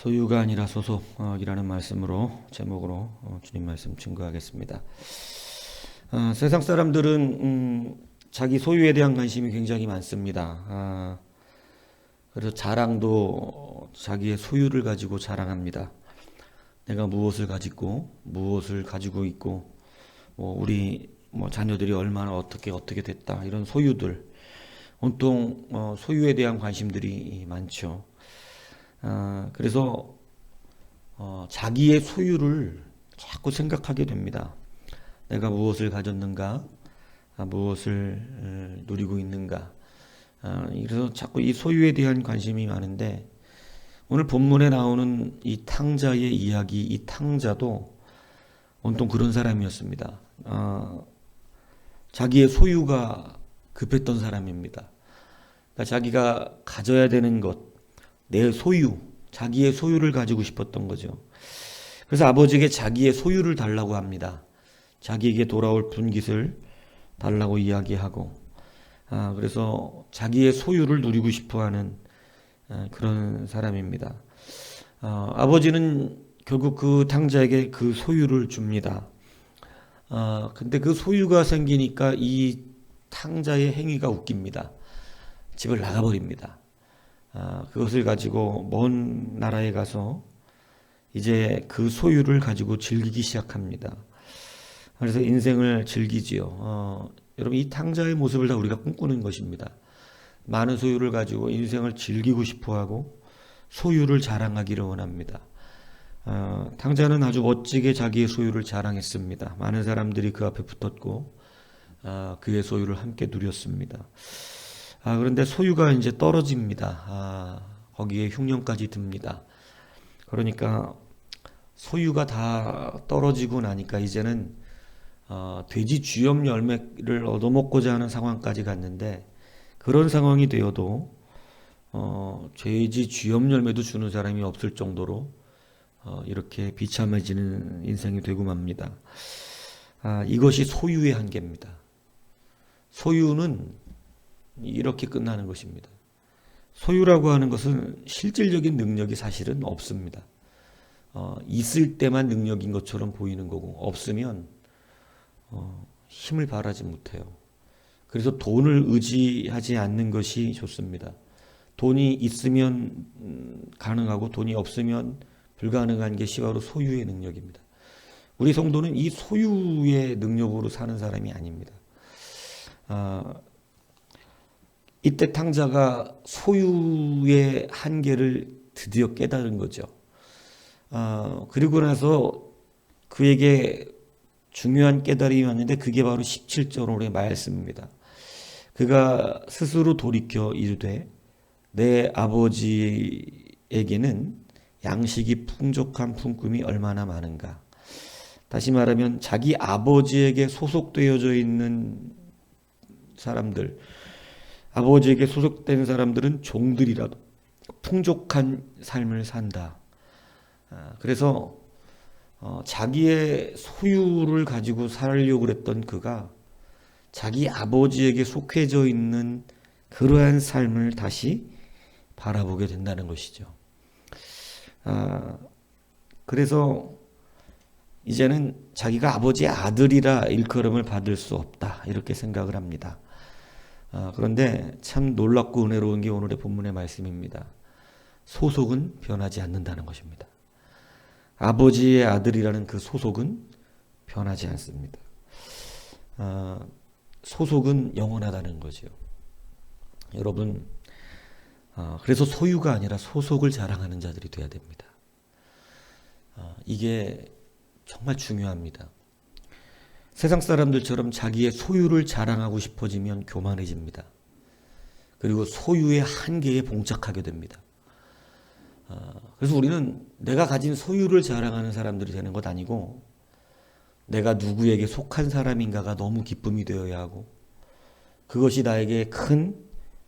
소유가 아니라 소속이라는 말씀으로 제목으로 어, 주님 말씀 증거하겠습니다. 아, 세상 사람들은 음, 자기 소유에 대한 관심이 굉장히 많습니다. 아, 그래서 자랑도 자기의 소유를 가지고 자랑합니다. 내가 무엇을 가지고 무엇을 가지고 있고 뭐 우리 뭐 자녀들이 얼마나 어떻게 어떻게 됐다 이런 소유들 온통 어, 소유에 대한 관심들이 많죠. 아, 그래서 어, 자기의 소유를 자꾸 생각하게 됩니다. 내가 무엇을 가졌는가, 아, 무엇을 어, 누리고 있는가. 아, 그래서 자꾸 이 소유에 대한 관심이 많은데 오늘 본문에 나오는 이 탕자의 이야기, 이 탕자도 온통 그런 사람이었습니다. 아, 자기의 소유가 급했던 사람입니다. 그러니까 자기가 가져야 되는 것, 내 소유, 자기의 소유를 가지고 싶었던 거죠. 그래서 아버지에게 자기의 소유를 달라고 합니다. 자기에게 돌아올 분깃을 달라고 이야기하고, 아, 그래서 자기의 소유를 누리고 싶어 하는 아, 그런 사람입니다. 아, 아버지는 결국 그 탕자에게 그 소유를 줍니다. 아, 근데 그 소유가 생기니까 이 탕자의 행위가 웃깁니다. 집을 나가버립니다. 아, 그것을 가지고 먼 나라에 가서 이제 그 소유를 가지고 즐기기 시작합니다. 그래서 인생을 즐기지요. 어, 여러분 이 탕자의 모습을 다 우리가 꿈꾸는 것입니다. 많은 소유를 가지고 인생을 즐기고 싶어하고 소유를 자랑하기를 원합니다. 어, 탕자는 아주 멋지게 자기의 소유를 자랑했습니다. 많은 사람들이 그 앞에 붙었고 아, 그의 소유를 함께 누렸습니다. 아, 그런데 소유가 이제 떨어집니다. 아, 거기에 흉년까지 듭니다. 그러니까 소유가 다 떨어지고 나니까 이제는 어, 돼지 쥐염 열매를 얻어먹고자 하는 상황까지 갔는데 그런 상황이 되어도 어, 돼지 쥐염 열매도 주는 사람이 없을 정도로 어, 이렇게 비참해지는 인생이 되고 맙니다. 아, 이것이 소유의 한계입니다. 소유는 이렇게 끝나는 것입니다. 소유라고 하는 것은 실질적인 능력이 사실은 없습니다. 어, 있을 때만 능력인 것처럼 보이는 거고 없으면 어, 힘을 발하지 못해요. 그래서 돈을 의지하지 않는 것이 좋습니다. 돈이 있으면 음, 가능하고 돈이 없으면 불가능한 것이 바로 소유의 능력입니다. 우리 성도는 이 소유의 능력으로 사는 사람이 아닙니다. 아, 이때 탕자가 소유의 한계를 드디어 깨달은 거죠. 아, 그리고 나서 그에게 중요한 깨달음이 왔는데 그게 바로 17절의 말씀입니다. 그가 스스로 돌이켜 이르되 내 아버지에게는 양식이 풍족한 품금이 얼마나 많은가. 다시 말하면 자기 아버지에게 소속되어져 있는 사람들, 아버지에게 소속된 사람들은 종들이라도 풍족한 삶을 산다. 아, 그래서 어, 자기의 소유를 가지고 살려고 그랬던 그가 자기 아버지에게 속해져 있는 그러한 삶을 다시 바라보게 된다는 것이죠. 아, 그래서 이제는 자기가 아버지의 아들이라 일컬음을 받을 수 없다 이렇게 생각을 합니다. 아, 그런데 참 놀랍고 은혜로운 게 오늘의 본문의 말씀입니다. 소속은 변하지 않는다는 것입니다. 아버지의 아들이라는 그 소속은 변하지 않습니다. 아, 소속은 영원하다는 거죠. 여러분, 아, 그래서 소유가 아니라 소속을 자랑하는 자들이 되어야 됩니다. 아, 이게 정말 중요합니다. 세상 사람들처럼 자기의 소유를 자랑하고 싶어지면 교만해집니다. 그리고 소유의 한계에 봉착하게 됩니다. 아, 그래서 우리는 내가 가진 소유를 자랑하는 사람들이 되는 것 아니고 내가 누구에게 속한 사람인가가 너무 기쁨이 되어야 하고 그것이 나에게 큰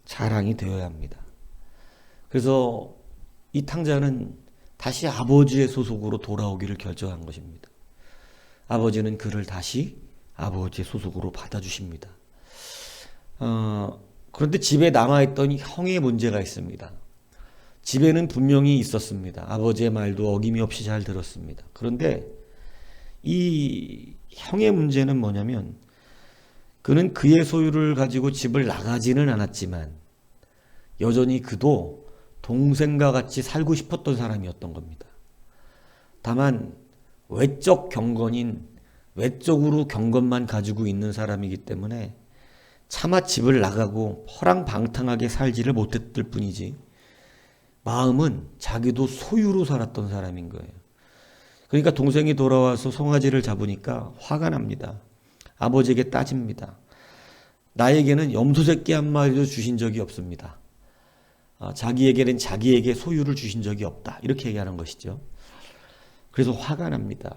자랑이 되어야 합니다. 그래서 이 탕자는 다시 아버지의 소속으로 돌아오기를 결정한 것입니다. 아버지는 그를 다시 아버지의 소속으로 받아주십니다. 어, 그런데 집에 남아있던 형의 문제가 있습니다. 집에는 분명히 있었습니다. 아버지의 말도 어김이 없이 잘 들었습니다. 그런데 이 형의 문제는 뭐냐면 그는 그의 소유를 가지고 집을 나가지는 않았지만 여전히 그도 동생과 같이 살고 싶었던 사람이었던 겁니다. 다만 외적 경건인 외적으로 경건만 가지고 있는 사람이기 때문에 차마 집을 나가고 허랑방탕하게 살지를 못했을 뿐이지 마음은 자기도 소유로 살았던 사람인 거예요. 그러니까 동생이 돌아와서 송아지를 잡으니까 화가 납니다. 아버지에게 따집니다. 나에게는 염소 새끼 한 마리도 주신 적이 없습니다. 아, 자기에게는 자기에게 소유를 주신 적이 없다. 이렇게 얘기하는 것이죠. 그래서 화가 납니다.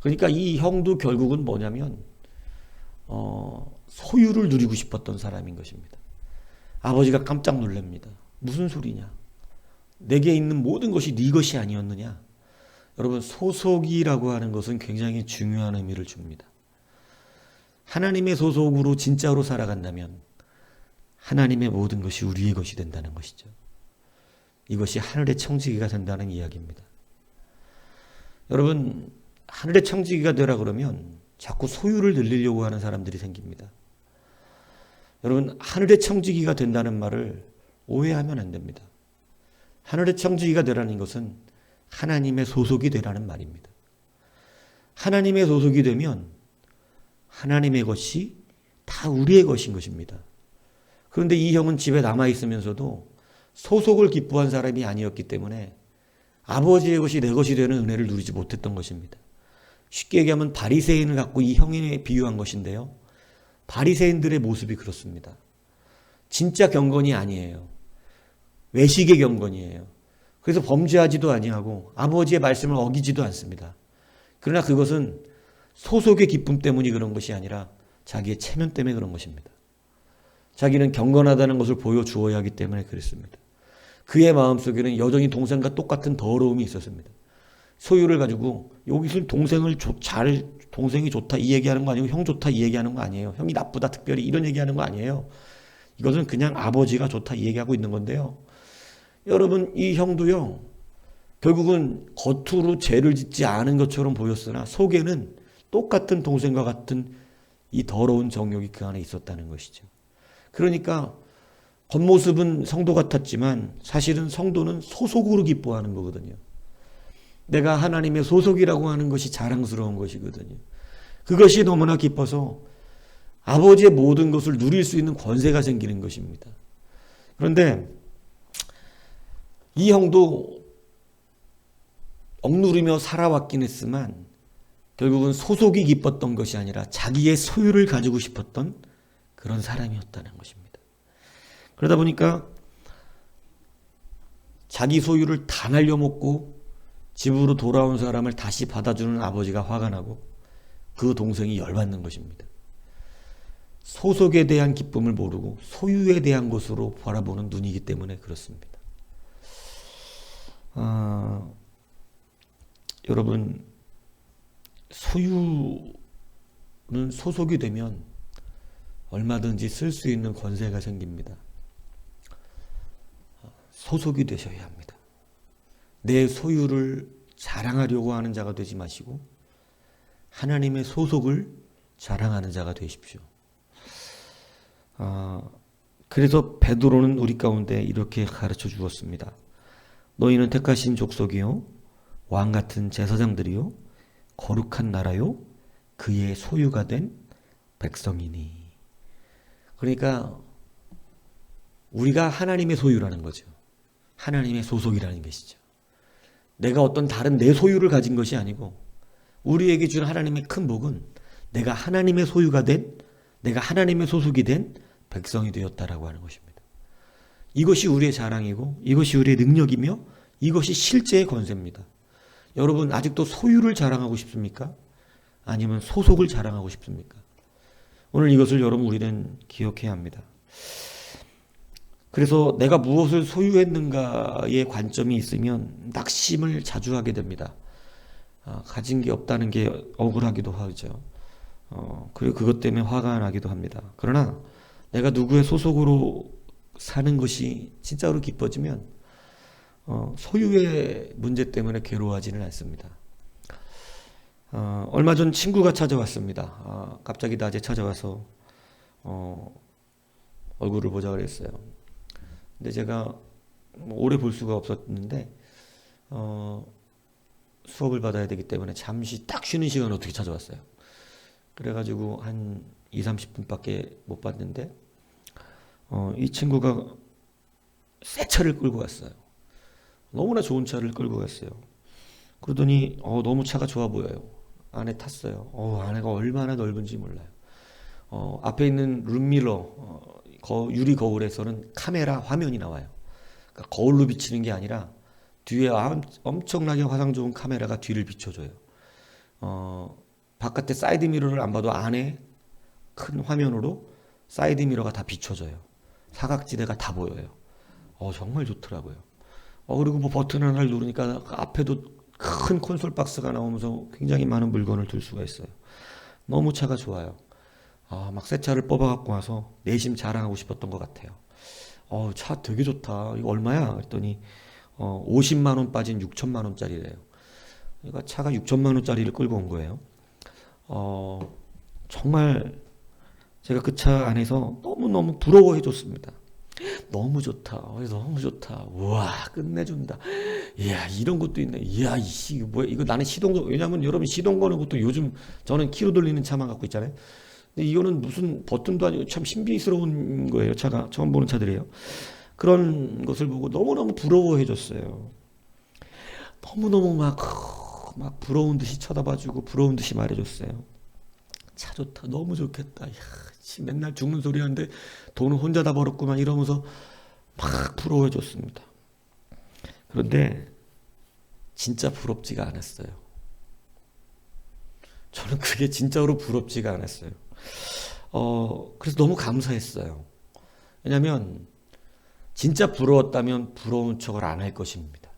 그러니까 이 형도 결국은 뭐냐면 어, 소유를 누리고 싶었던 사람인 것입니다. 아버지가 깜짝 놀랍니다. 무슨 소리냐? 내게 있는 모든 것이 네 것이 아니었느냐? 여러분 소속이라고 하는 것은 굉장히 중요한 의미를 줍니다. 하나님의 소속으로 진짜로 살아간다면 하나님의 모든 것이 우리의 것이 된다는 것이죠. 이것이 하늘의 청지기가 된다는 이야기입니다. 여러분 하늘의 청지기가 되라 그러면 자꾸 소유를 늘리려고 하는 사람들이 생깁니다. 여러분 하늘의 청지기가 된다는 말을 오해하면 안 됩니다. 하늘의 청지기가 되라는 것은 하나님의 소속이 되라는 말입니다. 하나님의 소속이 되면 하나님의 것이 다 우리의 것인 것입니다. 그런데 이 형은 집에 남아 있으면서도 소속을 기뻐한 사람이 아니었기 때문에 아버지의 것이 내 것이 되는 은혜를 누리지 못했던 것입니다. 쉽게 얘기하면 바리새인을 갖고 이 형에 비유한 것인데요. 바리새인들의 모습이 그렇습니다. 진짜 경건이 아니에요. 외식의 경건이에요. 그래서 범죄하지도 아니하고 아버지의 말씀을 어기지도 않습니다. 그러나 그것은 소속의 기쁨 때문이 그런 것이 아니라 자기의 체면 때문에 그런 것입니다. 자기는 경건하다는 것을 보여주어야 하기 때문에 그랬습니다. 그의 마음속에는 여전히 동생과 똑같은 더러움이 있었습니다. 소유를 가지고 여기서 동생을 잘 동생이 좋다 이 얘기하는 거 아니고 형 좋다 이 얘기하는 거 아니에요. 형이 나쁘다 특별히 이런 얘기하는 거 아니에요. 이것은 그냥 아버지가 좋다 이 얘기하고 있는 건데요. 여러분 이 형도요. 결국은 겉으로 죄를 짓지 않은 것처럼 보였으나 속에는 똑같은 동생과 같은 이 더러운 정욕이 그 안에 있었다는 것이죠. 그러니까 겉모습은 성도 같았지만 사실은 성도는 소속으로 기뻐하는 거거든요. 내가 하나님의 소속이라고 하는 것이 자랑스러운 것이거든요. 그것이 너무나 기뻐서 아버지의 모든 것을 누릴 수 있는 권세가 생기는 것입니다. 그런데 이 형도 억누르며 살아왔긴 했지만 결국은 소속이 기뻤던 것이 아니라 자기의 소유를 가지고 싶었던 그런 사람이었다는 것입니다. 그러다 보니까 자기 소유를 다 날려먹고 집으로 돌아온 사람을 다시 받아주는 아버지가 화가 나고 그 동생이 열받는 것입니다. 소속에 대한 기쁨을 모르고 소유에 대한 것으로 바라보는 눈이기 때문에 그렇습니다. 아, 여러분 소유는 소속이 되면 얼마든지 쓸 수 있는 권세가 생깁니다. 소속이 되셔야 합니다. 내 소유를 자랑하려고 하는 자가 되지 마시고 하나님의 소속을 자랑하는 자가 되십시오. 아, 그래서 베드로는 우리 가운데 이렇게 가르쳐 주었습니다. 너희는 택하신 족속이요 왕 같은 제사장들이요 거룩한 나라요 그의 소유가 된 백성이니. 그러니까 우리가 하나님의 소유라는 거죠. 하나님의 소속이라는 것이죠. 내가 어떤 다른 내 소유를 가진 것이 아니고 우리에게 준 하나님의 큰 복은 내가 하나님의 소유가 된 내가 하나님의 소속이 된 백성이 되었다라고 하는 것입니다. 이것이 우리의 자랑이고 이것이 우리의 능력이며 이것이 실제의 권세입니다. 여러분 아직도 소유를 자랑하고 싶습니까? 아니면 소속을 자랑하고 싶습니까? 오늘 이것을 여러분 우리는 기억해야 합니다. 그래서 내가 무엇을 소유했는가의 관점이 있으면 낙심을 자주 하게 됩니다. 아, 가진 게 없다는 게 억울하기도 하죠. 어, 그리고 그것 때문에 화가 나기도 합니다. 그러나 내가 누구의 소속으로 사는 것이 진짜로 기뻐지면 어, 소유의 문제 때문에 괴로워하지는 않습니다. 어, 얼마 전 친구가 찾아왔습니다. 아, 갑자기 낮에 찾아와서 어, 얼굴을 보자 그랬어요. 근데 제가 뭐 오래 볼 수가 없었는데 어, 수업을 받아야 되기 때문에 잠시 딱 쉬는 시간 어떻게 찾아왔어요. 그래가지고 한 2, 30분밖에 못 봤는데 어, 이 친구가 새 차를 끌고 갔어요. 너무나 좋은 차를 끌고 갔어요. 그러더니 어, 너무 차가 좋아 보여요. 안에 탔어요. 어, 안에가 얼마나 넓은지 몰라요. 어, 앞에 있는 룸미러 어, 거, 유리 거울에서는 카메라 화면이 나와요. 그러니까 거울로 비치는 게 아니라 뒤에 암- 엄청나게 화상 좋은 카메라가 뒤를 비춰줘요. 어, 바깥에 사이드 미러를 안 봐도 안에 큰 화면으로 사이드 미러가 다 비춰져요. 사각지대가 다 보여요. 어, 정말 좋더라고요. 어, 그리고 뭐 버튼 하나를 누르니까 그 앞에도 큰 콘솔 박스가 나오면서 굉장히 많은 물건을 둘 수가 있어요. 너무 차가 좋아요. 아, 막 새 차를 뽑아 갖고 와서 내심 자랑하고 싶었던 것 같아요. 어, 차 되게 좋다. 이거 얼마야? 그랬더니 어, 50만 원 빠진 6천만 원짜리래요. 그러니까 차가 6천만 원짜리를 끌고 온 거예요. 어, 정말 제가 그 차 안에서 너무너무 부러워해 줬습니다. 너무 좋다. 어, 너무 좋다. 우와, 끝내준다. 이야, 이런 것도 있네. 이야, 이거 뭐야. 이거 나는 시동, 거- 왜냐면 여러분 시동 거는 것도 요즘 저는 키로 돌리는 차만 갖고 있잖아요. 근데 이거는 무슨 버튼도 아니고 참 신비스러운 거예요. 차가. 처음 보는 차들이에요. 그런 것을 보고 너무너무 부러워해 줬어요. 너무너무 막, 막 부러운 듯이 쳐다봐주고 부러운 듯이 말해줬어요. 차 좋다. 너무 좋겠다. 야, 씨, 맨날 죽는 소리 하는데 돈은 혼자 다 벌었구만 이러면서 막 부러워해 줬습니다. 그런데 진짜 부럽지가 않았어요. 저는 그게 진짜로 부럽지가 않았어요. 어, 그래서 너무 감사했어요. 왜냐면 진짜 부러웠다면 부러운 척을 안 할 것입니다.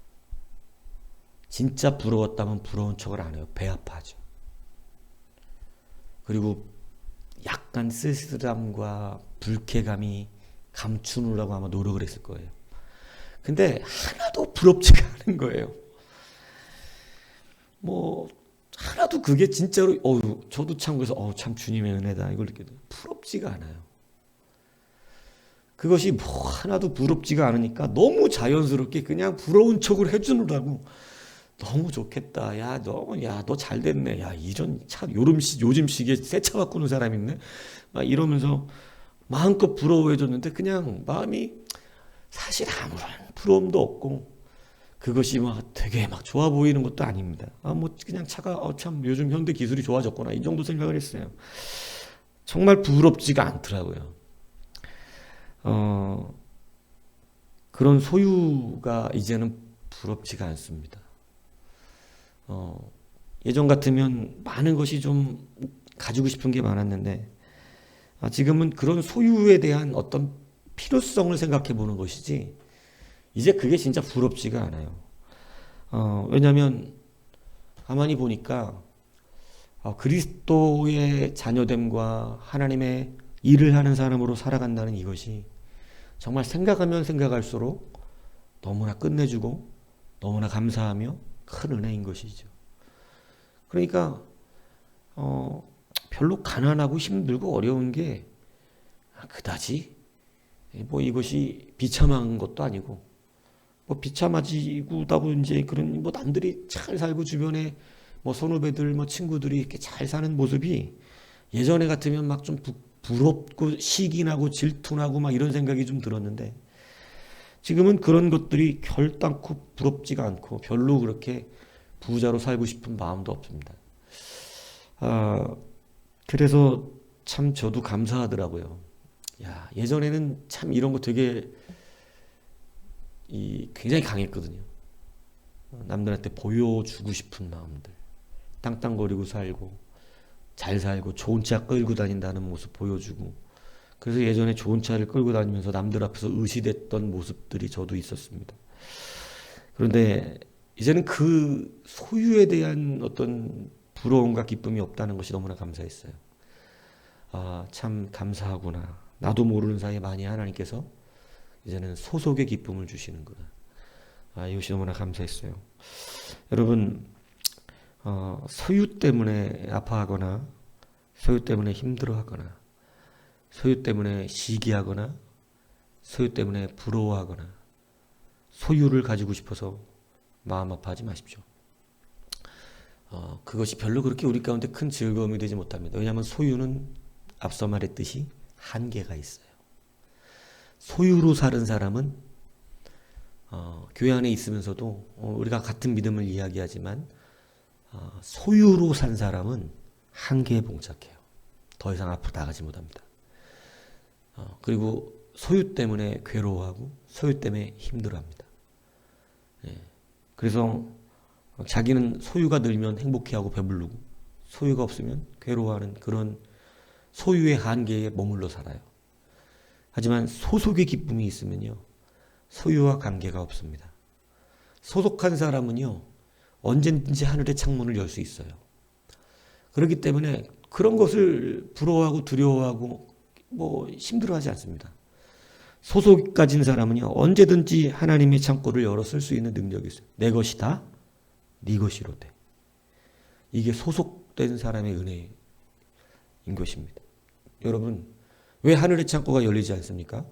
진짜 부러웠다면 부러운 척을 안 해요. 배 아파하죠. 그리고 약간 쓸쓸함과 불쾌감이 감추느라고 아마 노력을 했을 거예요. 근데 하나도 부럽지가 않은 거예요. 뭐 하나도 그게 진짜로 어우 저도 참 그래서 어참 주님의 은혜다 이걸 느껴요. 부럽지가 않아요. 그것이 뭐 하나도 부럽지가 않으니까 너무 자연스럽게 그냥 부러운 척을 해주느라고 너무 좋겠다. 야, 너, 야, 너 잘 됐네. 야, 이런 차, 요즘, 시, 요즘 시기에 새 차 바꾸는 사람 있네. 막 이러면서 마음껏 부러워해줬는데 그냥 마음이 사실 아무런 부러움도 없고 그것이 막 되게 막 좋아 보이는 것도 아닙니다. 아, 뭐 그냥 차가 어, 참 요즘 현대 기술이 좋아졌구나. 이 정도 생각을 했어요. 정말 부럽지가 않더라고요. 어, 그런 소유가 이제는 부럽지가 않습니다. 어, 예전 같으면 많은 것이 좀 가지고 싶은 게 많았는데 아, 지금은 그런 소유에 대한 어떤 필요성을 생각해 보는 것이지 이제 그게 진짜 부럽지가 않아요. 어, 왜냐하면 가만히 보니까 어, 그리스도의 자녀됨과 하나님의 일을 하는 사람으로 살아간다는 이것이 정말 생각하면 생각할수록 너무나 끝내주고 너무나 감사하며 큰 은혜인 것이죠. 그러니까 어, 별로 가난하고 힘들고 어려운 게 그다지 뭐 이것이 비참한 것도 아니고 뭐 비참하지고다고 이제 그런 뭐 남들이 잘 살고 주변에 뭐 선후배들 뭐 친구들이 이렇게 잘 사는 모습이 예전에 같으면 막 좀 부럽고 시기나고 질투나고 막 이런 생각이 좀 들었는데 지금은 그런 것들이 결단코 부럽지가 않고 별로 그렇게 부자로 살고 싶은 마음도 없습니다. 아, 그래서 참 저도 감사하더라고요. 야, 예전에는 참 이런 거 되게 이 굉장히 강했거든요. 남들한테 보여주고 싶은 마음들. 땅땅거리고 살고 잘 살고 좋은 차 끌고 다닌다는 모습 보여주고 그래서 예전에 좋은 차를 끌고 다니면서 남들 앞에서 의시됐던 모습들이 저도 있었습니다. 그런데 이제는 그 소유에 대한 어떤 부러움과 기쁨이 없다는 것이 너무나 감사했어요. 아, 참 감사하구나. 나도 모르는 사이에 많이 하나님께서 이제는 소속의 기쁨을 주시는구나. 아, 이것이 너무나 감사했어요. 여러분, 어, 소유 때문에 아파하거나, 소유 때문에 힘들어하거나, 소유 때문에 시기하거나, 소유 때문에 부러워하거나, 소유를 가지고 싶어서 마음 아파하지 마십시오. 어, 그것이 별로 그렇게 우리 가운데 큰 즐거움이 되지 못합니다. 왜냐하면 소유는 앞서 말했듯이 한계가 있어요. 소유로 사는 사람은 어, 교회 안에 있으면서도 어, 우리가 같은 믿음을 이야기하지만 어, 소유로 산 사람은 한계에 봉착해요. 더 이상 앞으로 나가지 못합니다. 어, 그리고 소유 때문에 괴로워하고 소유 때문에 힘들어합니다. 예. 그래서 자기는 소유가 늘면 행복해하고 배부르고 소유가 없으면 괴로워하는 그런 소유의 한계에 머물러 살아요. 하지만 소속의 기쁨이 있으면요. 소유와 관계가 없습니다. 소속한 사람은요. 언제든지 하늘의 창문을 열 수 있어요. 그렇기 때문에 그런 것을 부러워하고 두려워하고 뭐 힘들어하지 않습니다. 소속 가진 사람은요. 언제든지 하나님의 창고를 열어 쓸 수 있는 능력이 있어요. 내 것이다. 네 것이로되. 이게 소속된 사람의 은혜인 것입니다. 여러분, 왜 하늘의 창고가 열리지 않습니까?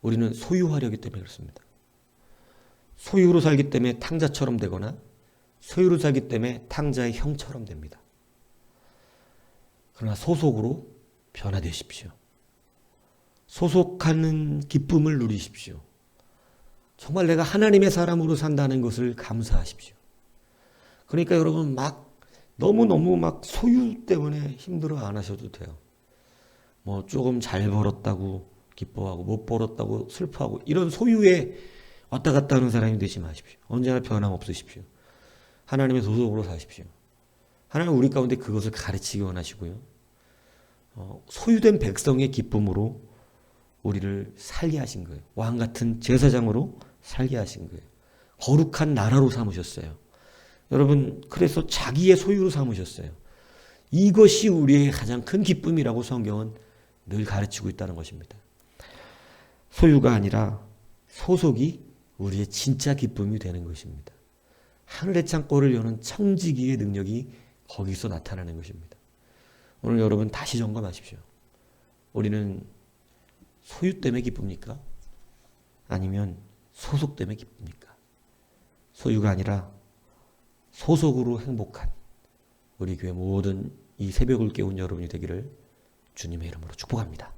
우리는 소유하려기 때문에 그렇습니다. 소유로 살기 때문에 탕자처럼 되거나 소유로 살기 때문에 탕자의 형처럼 됩니다. 그러나 소속으로 변화되십시오. 소속하는 기쁨을 누리십시오. 정말 내가 하나님의 사람으로 산다는 것을 감사하십시오. 그러니까 여러분 막 너무너무 막 소유 때문에 힘들어 안 하셔도 돼요. 뭐 조금 잘 벌었다고 기뻐하고 못 벌었다고 슬퍼하고 이런 소유에 왔다 갔다 하는 사람이 되지 마십시오. 언제나 변함없으십시오. 하나님의 소속으로 사십시오. 하나님 우리 가운데 그것을 가르치기 원하시고요. 어, 소유된 백성의 기쁨으로 우리를 살게 하신 거예요. 왕 같은 제사장으로 살게 하신 거예요. 거룩한 나라로 삼으셨어요. 여러분, 그래서 자기의 소유로 삼으셨어요. 이것이 우리의 가장 큰 기쁨이라고 성경은 늘 가르치고 있다는 것입니다. 소유가 아니라 소속이 우리의 진짜 기쁨이 되는 것입니다. 하늘의 창고를 여는 청지기의 능력이 거기서 나타나는 것입니다. 오늘 여러분 다시 점검하십시오. 우리는 소유 때문에 기쁩니까? 아니면 소속 때문에 기쁩니까? 소유가 아니라 소속으로 행복한 우리 교회 모든 이 새벽을 깨운 여러분이 되기를 주님의 이름으로 축복합니다.